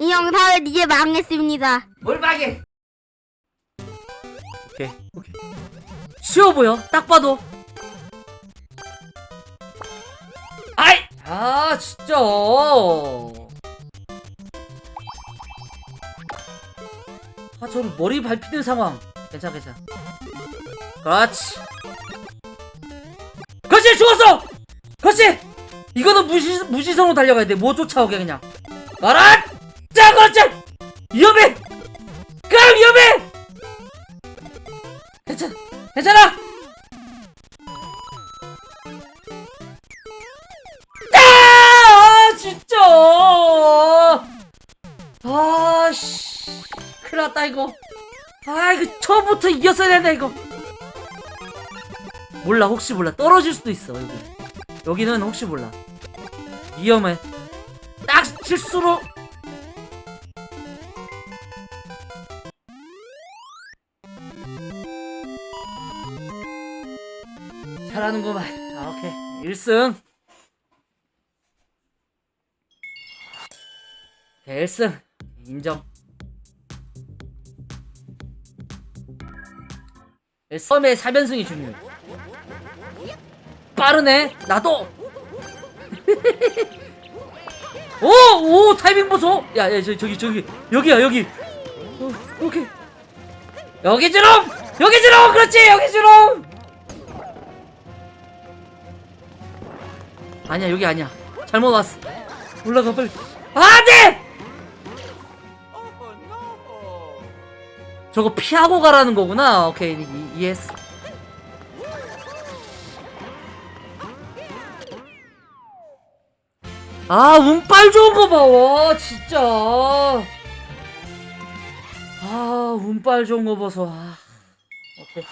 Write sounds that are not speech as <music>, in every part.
이 영상은 이제 망했습니다. 뭘 막해? 오케이 오케이. 쉬워 보여 딱 봐도. 아이! 아 진짜. 아 저는 머리 밟히는 상황. 괜찮아 괜찮아. 그렇지. 그렇지 죽었어! 그렇지! 이거는 무시 무시성으로 달려가야 돼 뭐 쫓아오게 그냥. 알아 자 그렇지 위험해! 그럼 위험해! 괜찮아 괜찮아! 아 진짜! 아씨 큰일 났다 이거. 아 이거 처음부터 이겼어야 된다 이거. 몰라 혹시 몰라. 떨어질 수도 있어 여기. 여기는 혹시 몰라. 위험해. 딱 실수로 잘하는구만 아 오케이 1승 오케이 1승 인정 썸의 4연승이 중요해 빠르네 나도 <laughs> 오! 오! 타이밍 보소! 야, 야, 저, 저기, 저기, 여기야, 여기. 어, 오케이. 여기 주롱! 여기 주롱! 그렇지! 여기 주롱! 아니야, 여기 아니야. 잘못 왔어. 올라가, 빨리. 아, 네! 저거 피하고 가라는 거구나. 오케이, 이, 이해했어. 아, 운빨 좋은 거 봐, 와, 진짜. 아, 운빨 좋은 거 봐서, 아. 오케이.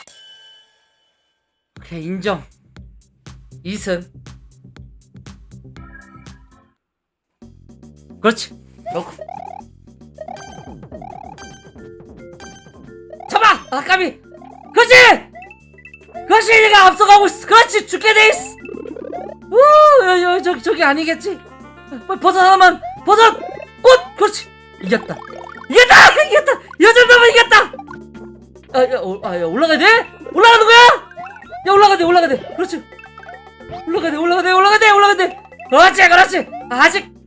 오케이, 인정. 2승. 그렇지. 넣고. 잡아! 아, 까비! 그렇지! 그렇지! 내가 앞서가고 있어! 그렇지! 죽게 돼 있어! 우! 저기, 저기 아니겠지? 버섯 하나만 버섯 꽃 그렇지 이겼다 이겼다 <laughs> 이겼다 여덟 점은 이겼다 아야 어, 아, 야, 올라가야 돼 올라가는 거야 야 올라가야 돼 올라가야 돼 그렇지 올라가야 돼 올라가야 돼 올라가야 돼 올라가야 돼 그렇지 그렇지 아직 차!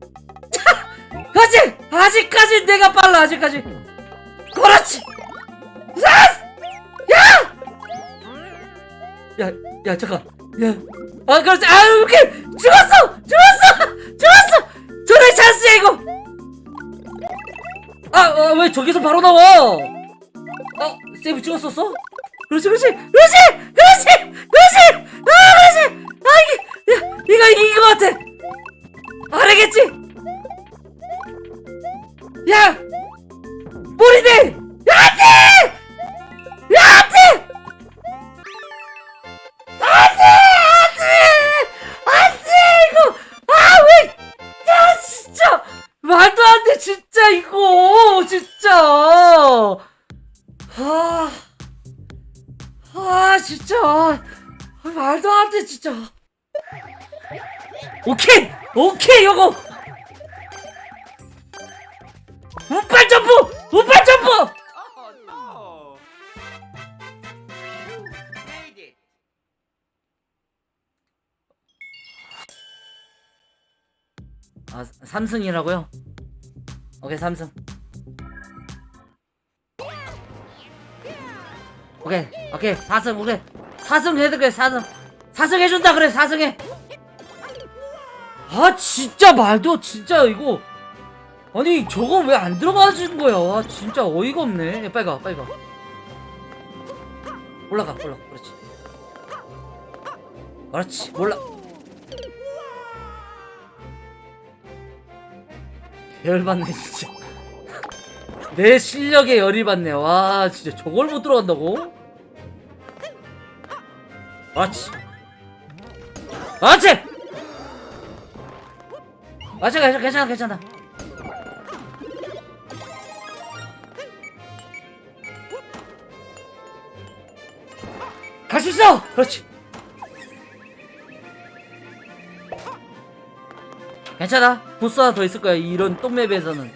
그렇지 아직까지 내가 빨라 아직까지. 그렇지. 사스! 야야 야 잠깐. 야아 그렇지. 아 오케이. 죽었어! 죽었어! 죽었어! 저의 찬스야 이거. 아왜 저기서 바로 나와? 어 세이브 찍었었어? 그렇지 그렇지. 그렇지! 그렇지! 그렇지! 아 그렇지! 아 이게 야 이거 이긴 것 같아 알겠지 야! 머리대! 야 안 돼 우빨 점프 우빨 점프! 아 3승이라고요? 오케이 3승 오케이 오케이 4승 오케이 4승 해도 그래 4승 4승 해준다 그래 4승 해 아 진짜 말도 진짜 이거 아니 저거 왜 안 들어가진 거야? 아, 진짜 어이가 없네. 야, 빨리 가 빨리 가. 올라가 올라가. 그렇지. 그렇지. 올라. 열받네 진짜. <laughs> 내 실력에 열이 받네. 와 진짜 저걸 못 들어간다고? 그렇지. 그렇지. 맞아 괜찮아 괜찮아 괜찮아 있어 그렇지 괜찮아 보스 하나 더 있을 거야 이런 똥맵에서는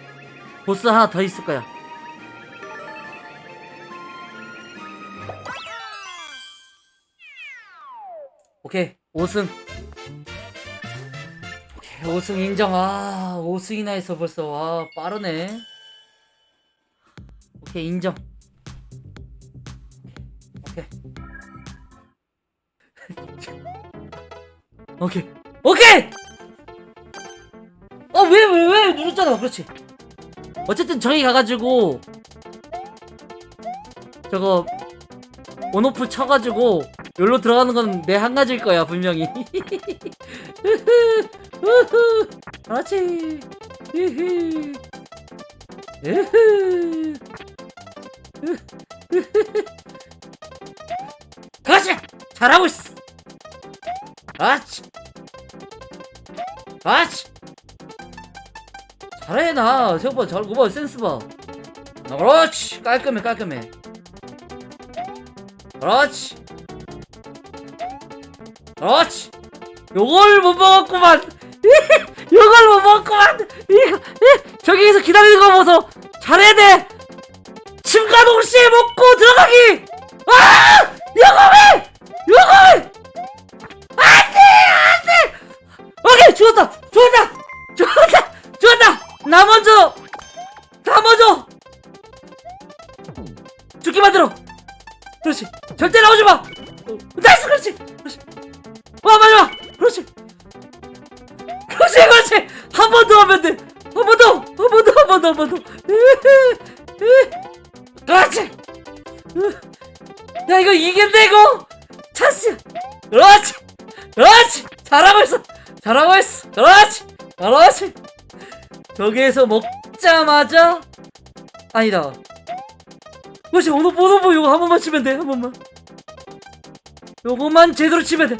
보스 하나 더 있을 거야. 오케이 5승. 오케이 5승 인정. 아 5승이나 했어 벌써. 와 빠르네. 오케이 인정. 오케이. 오케이 오케이. 어왜왜왜 누르잖아. 그렇지. 어쨌든 저기 가가지고 저거 온오프 쳐가지고 여기로 들어가는 건 내 한 가지일 거야 분명히 <laughs> 그렇지. <laughs> 그렇지 잘하고 있어 그렇지 그렇지 잘해 나 생각보다 잘 그거 봐 센스 봐. 나 그렇지. 깔끔해 깔끔해. 그렇지. 그렇지. 요걸 못 먹었구만. <laughs> 요걸 못 먹었구만. <laughs> 저기에서 기다리는 거 보소. 잘해야 돼. 침과 동시에 먹고 들어가기. 아! 요거 왜 요거 왜 번더한번 더. 한번더 그렇지. 야 이거 이긴다 이거? 찬스야 그렇지. 그렇지. 잘하고 있어. 잘하고 있어. 그렇지. 그렇지. 저기에서 먹자마자 아니다. 그렇지. 오노 오노보 이거 한 번만 치면 돼한 번만. 요거만 제대로 치면 돼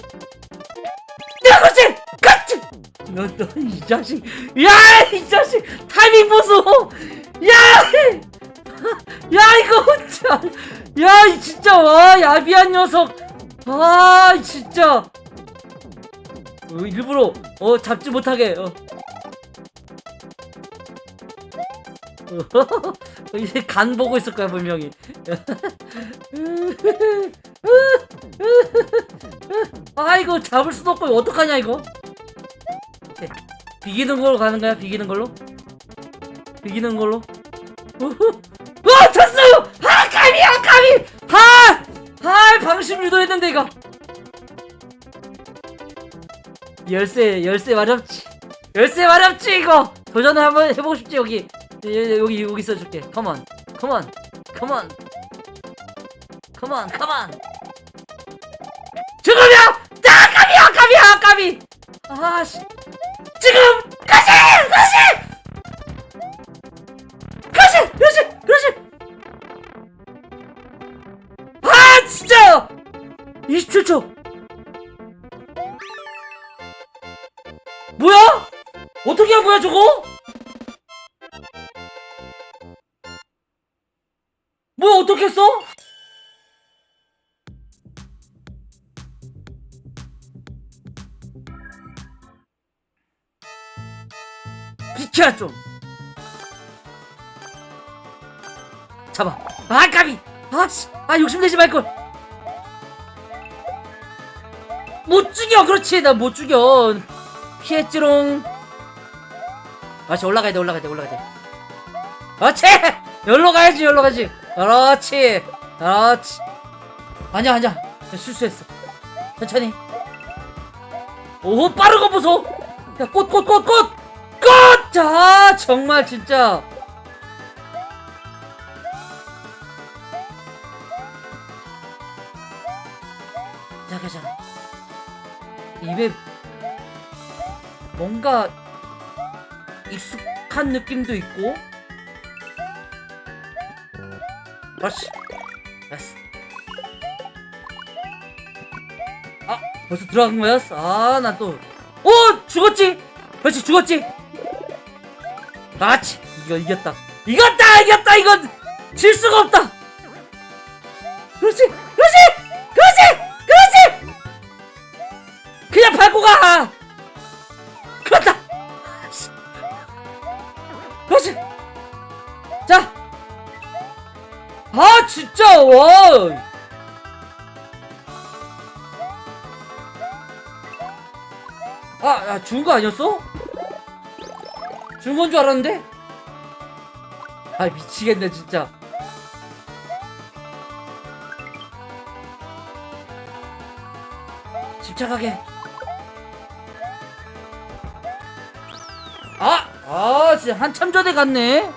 너 너 이 자식. 야 이 자식. 타이밍 보소. 야! 야 이거 진짜. 야 이 진짜. 와 야비한 녀석. 아 진짜. 어, 일부러 어 잡지 못하게. 어. 어, <laughs> 이제 간 보고 있을 거야 분명히. <laughs> 아이고 잡을 수도 없고 어떡하냐 이거 오케이. 비기는 걸로 가는 거야 비기는 걸로? 비기는 걸로? 우후. 와 쳤어요! 아 감이야 감이! 아! 아 방심 유도했는데 이거. 열쇠 열쇠 마렵지. 열쇠 마렵지 이거. 도전을 한번 해보고 싶지 여기. 여- 여기 여기 써줄게. 컴온 컴온 컴온 컴온 컴온 지금이야 나 감이야 감이야 감이! 아씨 지금! 가시! 그렇지 그렇지 그렇지 아 진짜! 27초. 뭐야? 어떻게 한 거야 저거? 뭐야 어떻게 했어 비켜 좀. 잡아. 아 까비. 아씨. 아 욕심내지 말걸. 못 죽여. 그렇지. 나 못 죽여. 피했지롱. 다시 올라가야 돼 올라가야 돼 올라가야 돼. 그렇지. 여기로 가야지 여기로 가지. 그렇지. 그렇지. 아니야 아니야. 나 실수했어. 천천히. 오 빠른 거 보소 야꽃 꽃 꽃꽃 꽃 자 정말 진짜 자 괜찮아 입에 뭔가 익숙한 느낌도 있고 그렇지 됐어 아 벌써 들어간 거야? 아나 또 오! 죽었지? 그렇지 죽었지? 그렇지 이거 이겼다. 이겼다 이겼다 이건 질 수가 없다. 그렇지 그렇지 그렇지 그렇지. 그냥 밟고 가. 그렇다. 그렇지. 자! 아, 진짜, 와! 아, 아, 죽은 거 아니었어? 죽은 건줄 알았는데? 아, 미치겠네, 진짜. 침착하게. 아! 아, 진짜 한참 전에 갔네?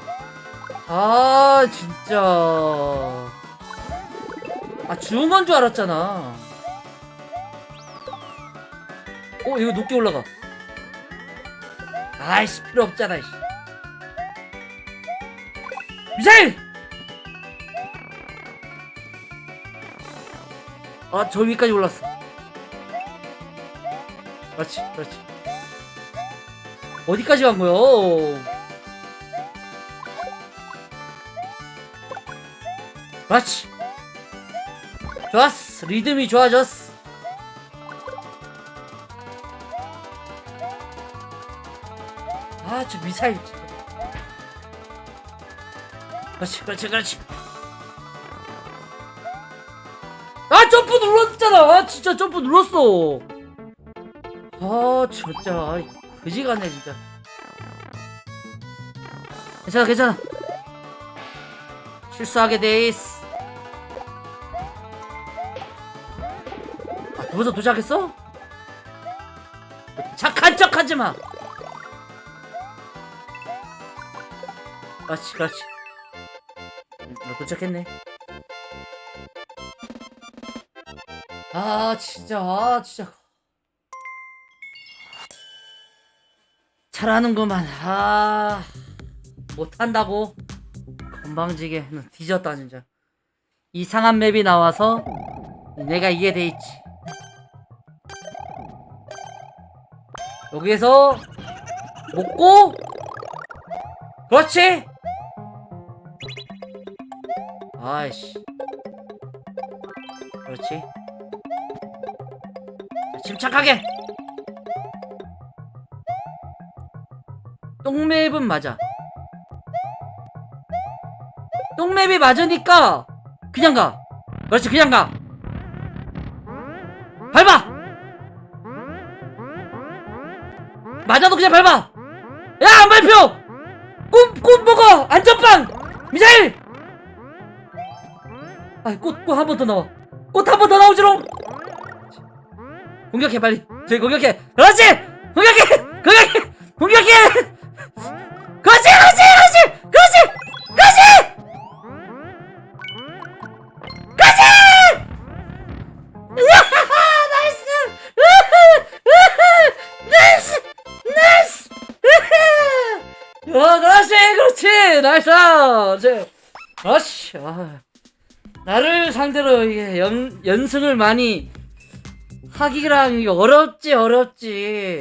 아, 진짜. 아, 죽은 건 줄 알았잖아. 어, 이거 높게 올라가. 아이씨, 필요 없잖아, 이씨. 미사일! 아, 저 위까지 올랐어. 그렇지, 그렇지. 어디까지 간 거요? 그렇지. 좋았어. 리듬이 좋아졌어. 아, 저 미사일. 그렇지, 그렇지, 그렇지. 아, 점프 눌렀잖아. 아, 진짜 점프 눌렀어. 아, 진짜. 아이, 그지 같네, 진짜. 괜찮아, 괜찮아. 실수하게 돼 있어. 아, 벌써 도착했어? 착한 척 하지 마. 그렇지, 그렇지. 도착했네. 아, 진짜, 아, 진짜. 잘하는구만. 아, 못한다고. 건방지게 너 뒤졌다 진짜. 이상한 맵이 나와서 내가 이게 돼 있지. 여기에서 먹고 그렇지. 아이씨. 그렇지. 자, 침착하게. 똥맵은 맞아. 똥맵이 맞으니까 그냥 가. 그렇지 그냥 가. 밟아. 맞아도 그냥 밟아. 야 안 밟혀. 꽃꽃 먹어 안전빵 미사일. 아꽃꽃 한 번 더 나와. 꽃 한 번 더 나오지롱. 공격해 빨리. 저기 공격해. 그렇지. 공격해. 공격해. 공격해. 그렇지 그렇지 그렇지 상대로 이게 연, 연승을 많이 하기랑 어렵지, 어렵지.